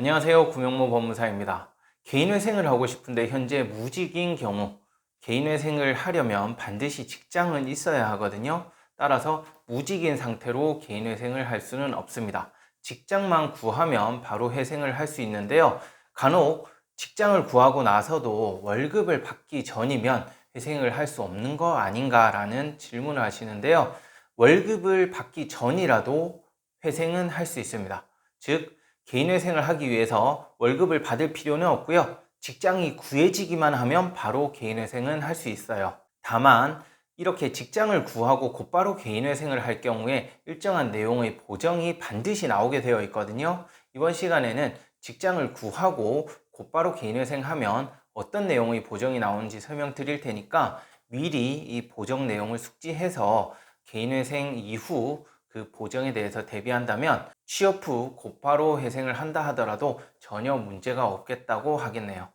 안녕하세요. 구명모 법무사입니다. 개인회생을 하고 싶은데 현재 무직인 경우 개인회생을 하려면 반드시 직장은 있어야 하거든요. 따라서 무직인 상태로 개인회생을 할 수는 없습니다. 직장만 구하면 바로 회생을 할 수 있는데요. 간혹 직장을 구하고 나서도 월급을 받기 전이면 회생을 할 수 없는 거 아닌가라는 질문을 하시는데요. 월급을 받기 전이라도 회생은 할 수 있습니다. 즉, 개인회생을 하기 위해서 월급을 받을 필요는 없고요. 직장이 구해지기만 하면 바로 개인회생은 할 수 있어요. 다만, 이렇게 직장을 구하고 곧바로 개인회생을 할 경우에 일정한 내용의 보정이 반드시 나오게 되어 있거든요. 이번 시간에는 직장을 구하고 곧바로 개인회생하면 어떤 내용의 보정이 나오는지 설명드릴 테니까 미리 이 보정 내용을 숙지해서 개인회생 이후 그 보정에 대해서 대비한다면 취업 후 곧바로 회생을 한다 하더라도 전혀 문제가 없겠다고 하겠네요.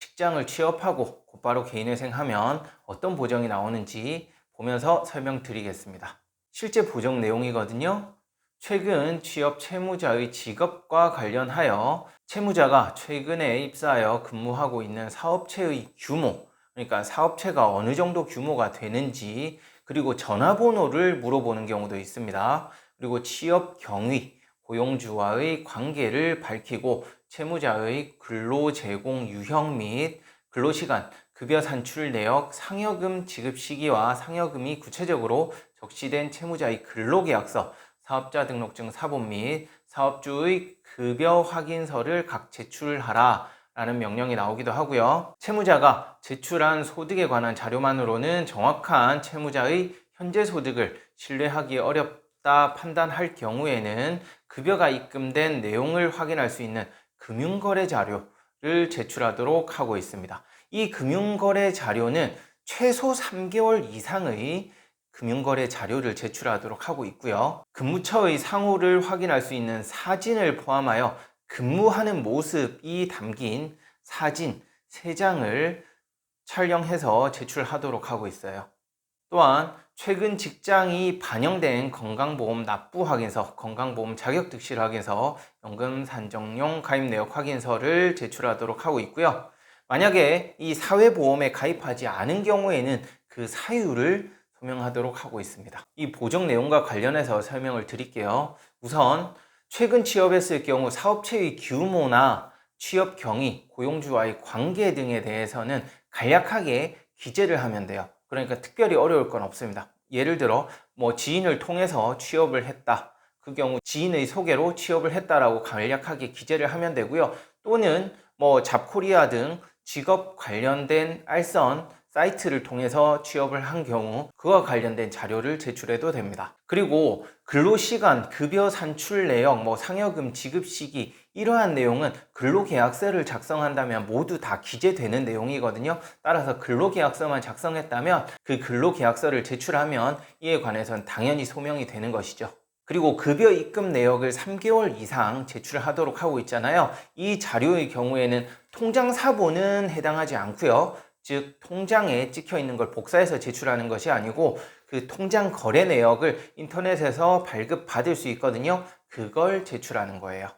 직장을 취업하고 곧바로 개인회생하면 어떤 보정이 나오는지 보면서 설명드리겠습니다. 실제 보정 내용이거든요. 최근 취업 채무자의 직업과 관련하여 채무자가 최근에 입사하여 근무하고 있는 사업체의 규모, 그러니까 사업체가 어느 정도 규모가 되는지, 그리고 전화번호를 물어보는 경우도 있습니다. 그리고 취업 경위, 고용주와의 관계를 밝히고 채무자의 근로 제공 유형 및 근로시간, 급여 산출 내역, 상여금 지급 시기와 상여금이 구체적으로 적시된 채무자의 근로계약서, 사업자 등록증 사본 및 사업주의 급여 확인서를 각 제출하라 라는 명령이 나오기도 하고요. 채무자가 제출한 소득에 관한 자료만으로는 정확한 채무자의 현재 소득을 신뢰하기 어렵다 판단할 경우에는 급여가 입금된 내용을 확인할 수 있는 금융거래 자료를 제출하도록 하고 있습니다. 이 금융거래 자료는 최소 3개월 이상의 금융거래 자료를 제출하도록 하고 있고요. 근무처의 상호를 확인할 수 있는 사진을 포함하여 근무하는 모습이 담긴 사진 3장을 촬영해서 제출하도록 하고 있어요. 또한 최근 직장이 반영된 건강보험 납부 확인서, 건강보험 자격 득실 확인서, 연금 산정용 가입 내역 확인서를 제출하도록 하고 있고요. 만약에 이 사회보험에 가입하지 않은 경우에는 그 사유를 소명하도록 하고 있습니다. 이 보정 내용과 관련해서 설명을 드릴게요. 우선 최근 취업했을 경우 사업체의 규모나 취업 경위, 고용주와의 관계 등에 대해서는 간략하게 기재를 하면 돼요. 그러니까 특별히 어려울 건 없습니다. 예를 들어 뭐 지인을 통해서 취업을 했다. 그 경우 지인의 소개로 취업을 했다라고 간략하게 기재를 하면 되고요. 또는 뭐 잡코리아 등 직업 관련된 알선 사이트를 통해서 취업을 한 경우 그와 관련된 자료를 제출해도 됩니다. 그리고 근로시간, 급여 산출 내역, 뭐 상여금 지급 시기 이러한 내용은 근로계약서를 작성한다면 모두 다 기재되는 내용이거든요. 따라서 근로계약서만 작성했다면 그 근로계약서를 제출하면 이에 관해서는 당연히 소명이 되는 것이죠. 그리고 급여 입금 내역을 3개월 이상 제출하도록 하고 있잖아요. 이 자료의 경우에는 통장 사본은 해당하지 않고요. 즉 통장에 찍혀 있는 걸 복사해서 제출하는 것이 아니고 그 통장 거래 내역을 인터넷에서 발급 받을 수 있거든요. 그걸 제출하는 거예요.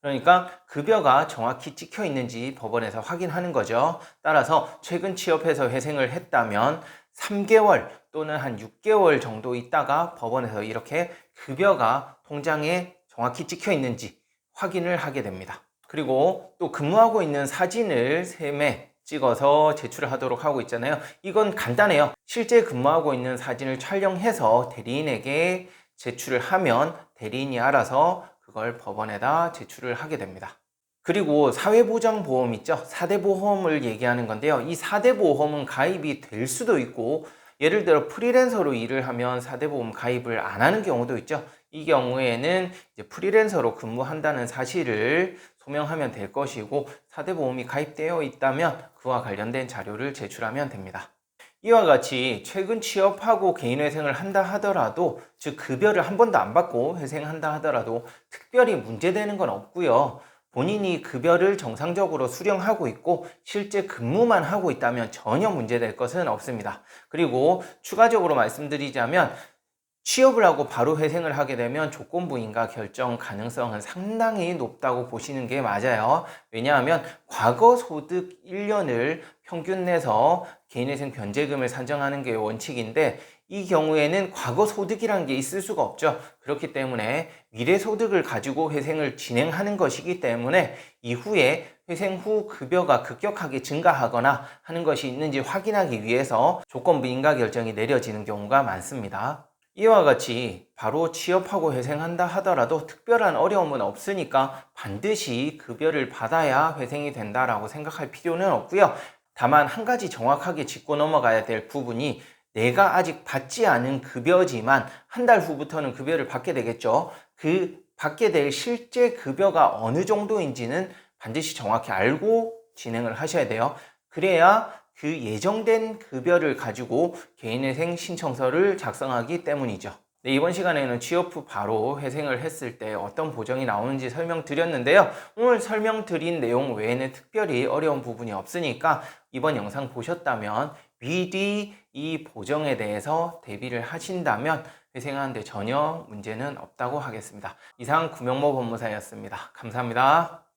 그러니까 급여가 정확히 찍혀 있는지 법원에서 확인하는 거죠. 따라서 최근 취업해서 회생을 했다면 3개월 또는 한 6개월 정도 있다가 법원에서 이렇게 급여가 통장에 정확히 찍혀 있는지 확인을 하게 됩니다. 그리고 또 근무하고 있는 사진을 셈에 찍어서 제출을 하도록 하고 있잖아요. 이건 간단해요. 실제 근무하고 있는 사진을 촬영해서 대리인에게 제출을 하면 대리인이 알아서 그걸 법원에다 제출을 하게 됩니다. 그리고 사회보장보험 있죠? 4대 보험을 얘기하는 건데요. 이 4대 보험은 가입이 될 수도 있고 예를 들어 프리랜서로 일을 하면 4대 보험 가입을 안 하는 경우도 있죠. 이 경우에는 이제 프리랜서로 근무한다는 사실을 소명하면 될 것이고 4대 보험이 가입되어 있다면 그와 관련된 자료를 제출하면 됩니다. 이와 같이 최근 취업하고 개인회생을 한다 하더라도 즉 급여를 한 번도 안 받고 회생한다 하더라도 특별히 문제되는 건 없고요. 본인이 급여를 정상적으로 수령하고 있고 실제 근무만 하고 있다면 전혀 문제될 것은 없습니다. 그리고 추가적으로 말씀드리자면 취업을 하고 바로 회생을 하게 되면 조건부인가 결정 가능성은 상당히 높다고 보시는 게 맞아요. 왜냐하면 과거 소득 1년을 평균 내서 개인회생 변제금을 산정하는 게 원칙인데 이 경우에는 과거 소득이라는 게 있을 수가 없죠. 그렇기 때문에 미래 소득을 가지고 회생을 진행하는 것이기 때문에 이후에 회생 후 급여가 급격하게 증가하거나 하는 것이 있는지 확인하기 위해서 조건부 인가 결정이 내려지는 경우가 많습니다. 이와 같이 바로 취업하고 회생한다 하더라도 특별한 어려움은 없으니까 반드시 급여를 받아야 회생이 된다라고 생각할 필요는 없고요. 다만 한 가지 정확하게 짚고 넘어가야 될 부분이 내가 아직 받지 않은 급여지만 한 달 후부터는 급여를 받게 되겠죠. 그 받게 될 실제 급여가 어느 정도인지는 반드시 정확히 알고 진행을 하셔야 돼요. 그래야 그 예정된 급여를 가지고 개인회생 신청서를 작성하기 때문이죠. 네, 이번 시간에는 취업 후 바로 회생을 했을 때 어떤 보정이 나오는지 설명드렸는데요. 오늘 설명드린 내용 외에는 특별히 어려운 부분이 없으니까 이번 영상 보셨다면 미리 이 보정에 대해서 대비를 하신다면 회생하는데 전혀 문제는 없다고 하겠습니다. 이상 구명모 법무사였습니다. 감사합니다.